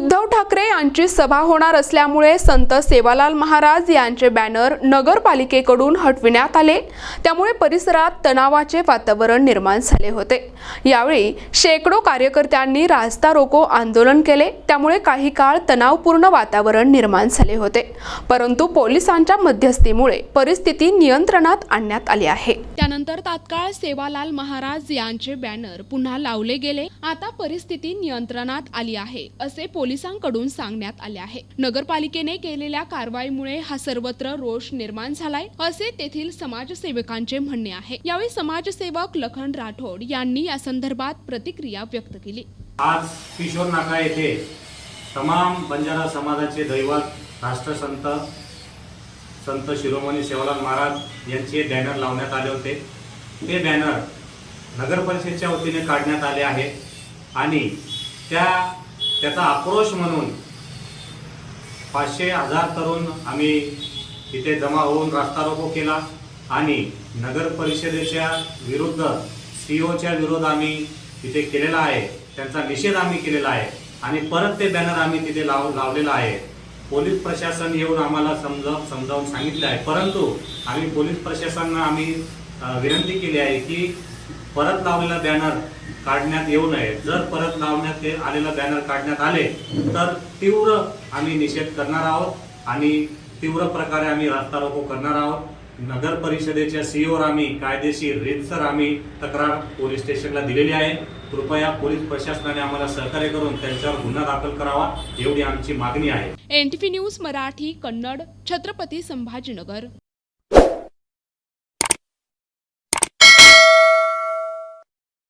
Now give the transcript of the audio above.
उद्धव ठाकरे यांची सभा होणार असल्यामुळे संत सेवालाल महाराज यांचे बॅनर नगरपालिकेकडून हटविण्यात आले. त्यामुळे परिसरात तणावाचे वातावरण निर्माण झाले होते. यावेळी शेकडो कार्यकर्त्यांनी रास्ता रोको आंदोलन केले. त्यामुळे काही काळ तणावपूर्ण वातावरण निर्माण झाले होते. परंतु पोलिसांच्या मध्यस्थीमुळे परिस्थिती नियंत्रणात आणण्यात आली आहे. त्यानंतर तात्काळ सेवालाल महाराज यांचे बॅनर पुन्हा लावले गेले. आता परिस्थिती नियंत्रणात आली आहे असे पोलिसांकडून सांगण्यात आले आहे. नगरपालिकेने केलेल्या कारवाईमुळे हा सर्वत्र रोष निर्माण झालाय असे तेथील समाजसेवकांचे म्हणणे आहे. यावेळी समाजसेवक लखन राठोड यांनी या संदर्भात प्रतिक्रिया व्यक्त केली. आज किशोर नाका येथे तमाम बंजारा समाजाचे दैवत राष्ट्रसंत संत शिरोमणी सेवालाल महाराज यांचे बॅनर लावण्यात आले होते. ते बॅनर नगर परिषदेच्या वतीने काढण्यात आले आहे आणि त्या त्याचा आक्रोश म्हणून पाचशे हजार तरुण आम्ही तिथे जमा होऊन रास्ता रोको केला आणि नगर परिषदेच्या विरुद्ध सीओच्या विरोध आम्ही तिथे केलेला आहे. त्यांचा निषेध आम्ही केलेला आहे. आणि परत ते बॅनर आम्ही तिथे लाव लावलेला आहे. पोलीस प्रशासन येऊन आम्हाला समजाव समजावून सांगितले आहे. परंतु आम्ही पोलीस प्रशासनाला आम्ही विनंती केली आहे की परत लावलेला बॅनर काढण्यात येऊ नये. जर परत लावण्यात ते आलेला बॅनर काढण्यात आले तर तीव्र आम्ही निषेध करणार आहोत आणि तीव्र प्रकारे आम्ही रस्ता रोको करणार आहोत. नगर परिषदेच्या सीओवर आम्ही कायदेशीर रीतसर आम्ही तक्रार पोलीस स्टेशनला दिलेली आहे. कृपया पोलीस प्रशासनाने आम्हाला सहकार्य करून त्यांच्यावर गुन्हा दाखल करावा एवढी आमची मागणी आहे. N news Marathi Kannad Chhatrapati Sambhajinagar.